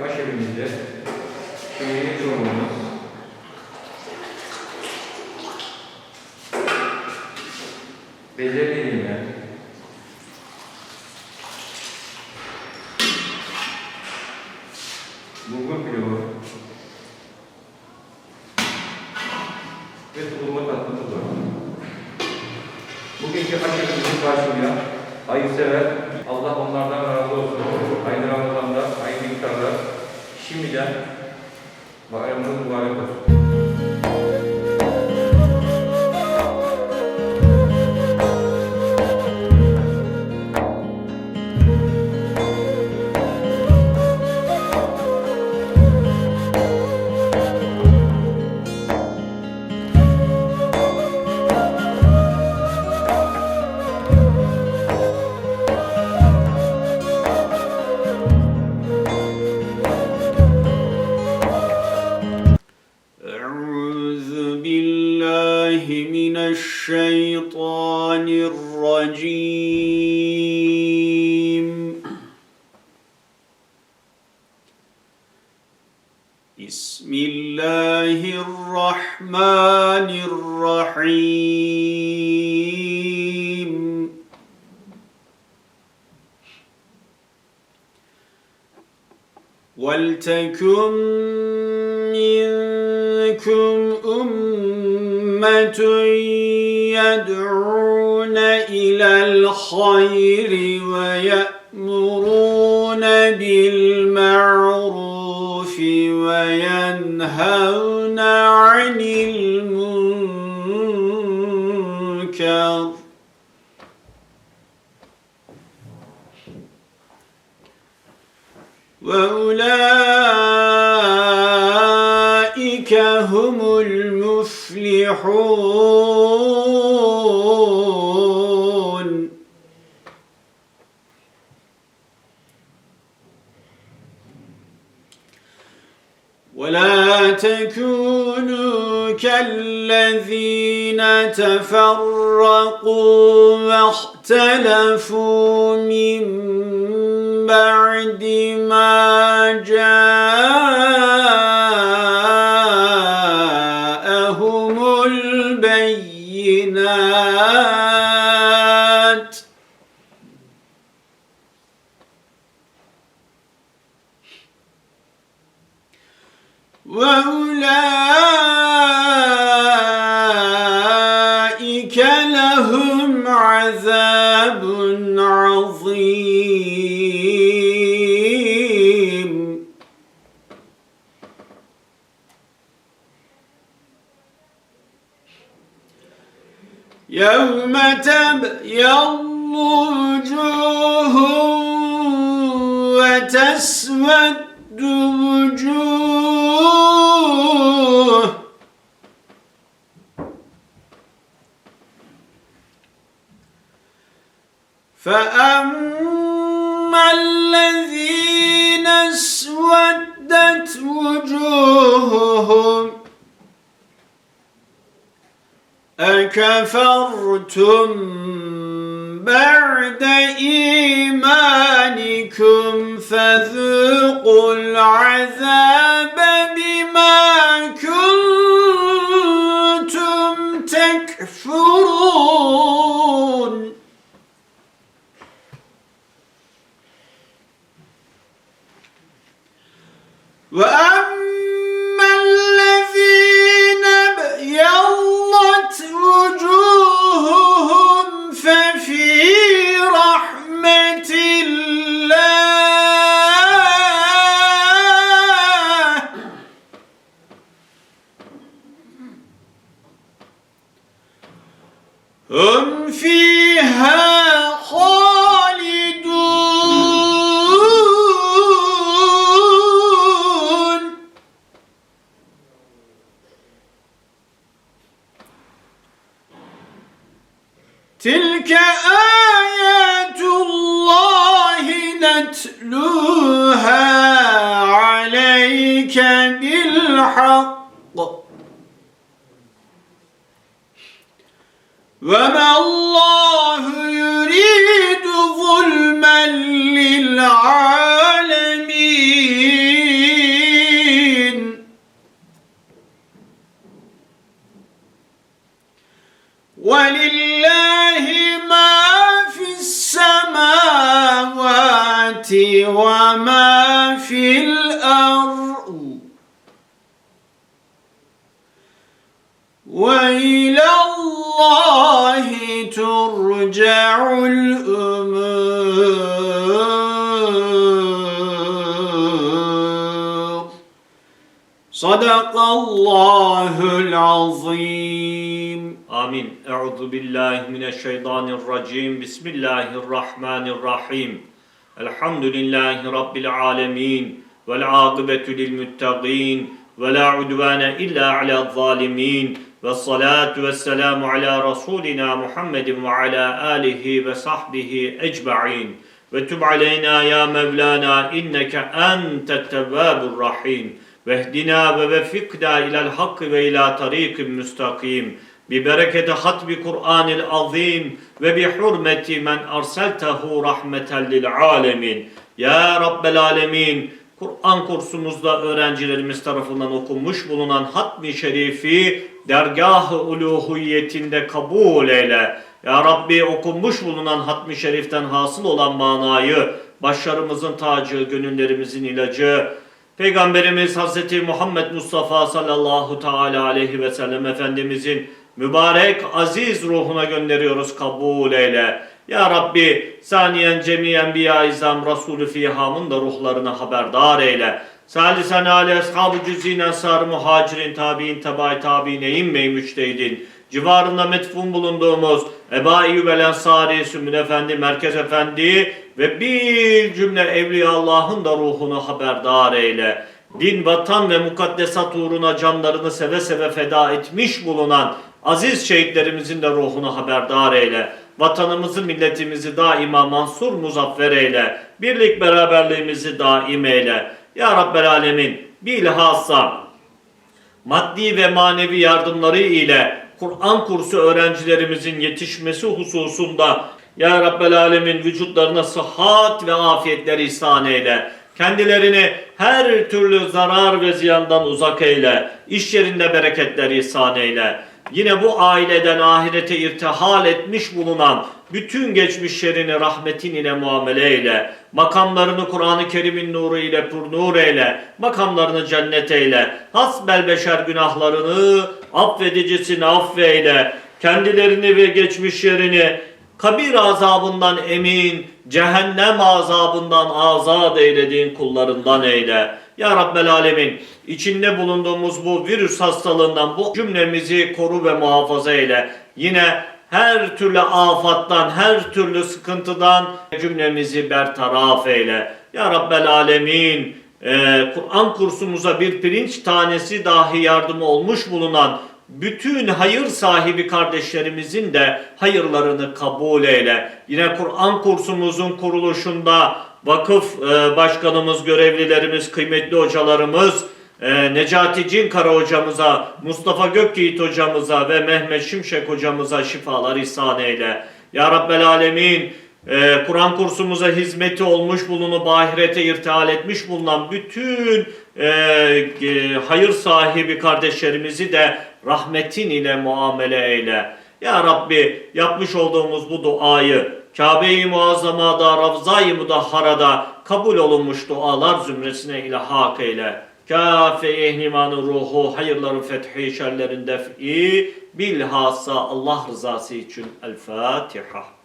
Burada bugünkü aşevimizde Şiiri durumumuz. İlmi. Bulgur pilavı. Ve tulumba tatlımız var. Bugünkü aşevimizin karşılıyor. Hayırsever, Allah onlardan razı olsun. İftarda şimdiden bayramınız mübarek olsun. بسم الله الرحمن الرحيم. ولتكن منكم أمة يدعون إلى الخير ويأمرون المنكر وأولئك هم المفلحون. ولا تكونوا كالذين تفرقوا واختلفوا من بعد ما جاءهم وأولئك لهم عذاب عظيم. يوم تبيض وجوه وتسود وجوه فأما الذين اسودت وجوههم أكفرتم بعد إيمانكم فذوقوا العذاب وأما الذين ابيضت وجوههم ففي رحمة الله هم فيها تلك آيات الله نتلوها عليك بالحق. وما الله يريد ظلما للعالمين. وإلى الله ترجع الأمور صدق الله العظيم آمين أعوذ بالله من الشيطان الرجيم بسم الله الرحمن الرحيم الحمد لله رب العالمين والعاقبة للمتقين ولا عدوان إلا على الظالمين والصلاة والسلام على رسولنا محمد وعلى آله وصحبه أجمعين وتب علينا يا مولانا إنك أنت التواب الرحيم واهدنا ووفقنا إلى الحق وإلى طريق مستقيم ببركة ختم قرآن العظيم وبحرمة من أرسلته رحمة للعالمين يا رب العالمين Kur'an kursumuzda öğrencilerimiz tarafından okunmuş bulunan Hatmi Şerifi dergah-ı uluhiyetinde kabul eyle. Ya Rabbi okunmuş bulunan Hatmi Şerif'ten hasıl olan manayı, başlarımızın tacı, gönüllerimizin ilacı, Peygamberimiz Hazreti Muhammed Mustafa sallallahu teala aleyhi ve sellem Efendimizin mübarek aziz ruhuna gönderiyoruz kabul eyle. Ya Rabbi saniyen cemiyen biya izam Resulü fihamın da ruhlarına haberdar eyle. Salisen ali ashabı cüzîn ensar muhacirin tabi'in tebai tabi'in eğimme müçteydin. Civarında metfun bulunduğumuz Eba Eyyub el Ensari, Sümmün Efendi, Merkez Efendi ve bir cümle Evliya Allah'ın da ruhunu haberdar eyle. Din, vatan ve mukaddesat uğruna canlarını seve seve feda etmiş bulunan aziz şehitlerimizin de ruhunu haberdar eyle. Vatanımızı, milletimizi daima mansur muzaffer eyle. Birlik beraberliğimizi daim eyle. Ya Rabbel Alemin bilhassa maddi ve manevi yardımları ile Kur'an kursu öğrencilerimizin yetişmesi hususunda Ya Rabbel Alemin vücutlarına sıhhat ve afiyetler ihsan eyle. Kendilerini her türlü zarar ve ziyandan uzak eyle. İş yerinde bereketler ihsan eyle. Yine bu aileden ahirete irtihal etmiş bulunan bütün geçmişlerini rahmetin ile muamele eyle. Makamlarını Kur'an-ı Kerim'in nuru ile pur nur eyle. Makamlarını cennet eyle. Hasbel beşer günahlarını affedicisini affeyle. Kendilerini ve geçmişlerini kabir azabından emin, cehennem azabından azat eylediğin kullarından eyle. Ya Rabbel Alemin, içinde bulunduğumuz bu virüs hastalığından bu cümlemizi koru ve muhafaza eyle. Yine her türlü afattan, her türlü sıkıntıdan cümlemizi bertaraf eyle. Ya Rabbel Alemin, e, Kur'an kursumuza bir pirinç tanesi dahi yardımı olmuş bulunan bütün hayır sahibi kardeşlerimizin de hayırlarını kabul eyle. Yine Kur'an kursumuzun kuruluşunda vakıf e, başkanımız, görevlilerimiz, kıymetli hocalarımız, e, Necati Cinkara hocamıza, Mustafa Gökyiğit hocamıza ve Mehmet Şimşek hocamıza şifalar ihsan eyle. Ya Rabbel Alemin, e, Kur'an kursumuza hizmeti olmuş bulunup ahirete irtihal etmiş bulunan bütün e, hayır sahibi kardeşlerimizi de rahmetin ile muamele eyle. Ya Rabbi yapmış olduğumuz bu duayı Kabe-i Muazzama'da, Ravza-i Mudahhara'da kabul olunmuş dualar zümresine ilhak eyle. Kafe ehlimanı ruhu, hayırların fethi, şerlerin def'i, bilhassa Allah rızası için El Fatiha.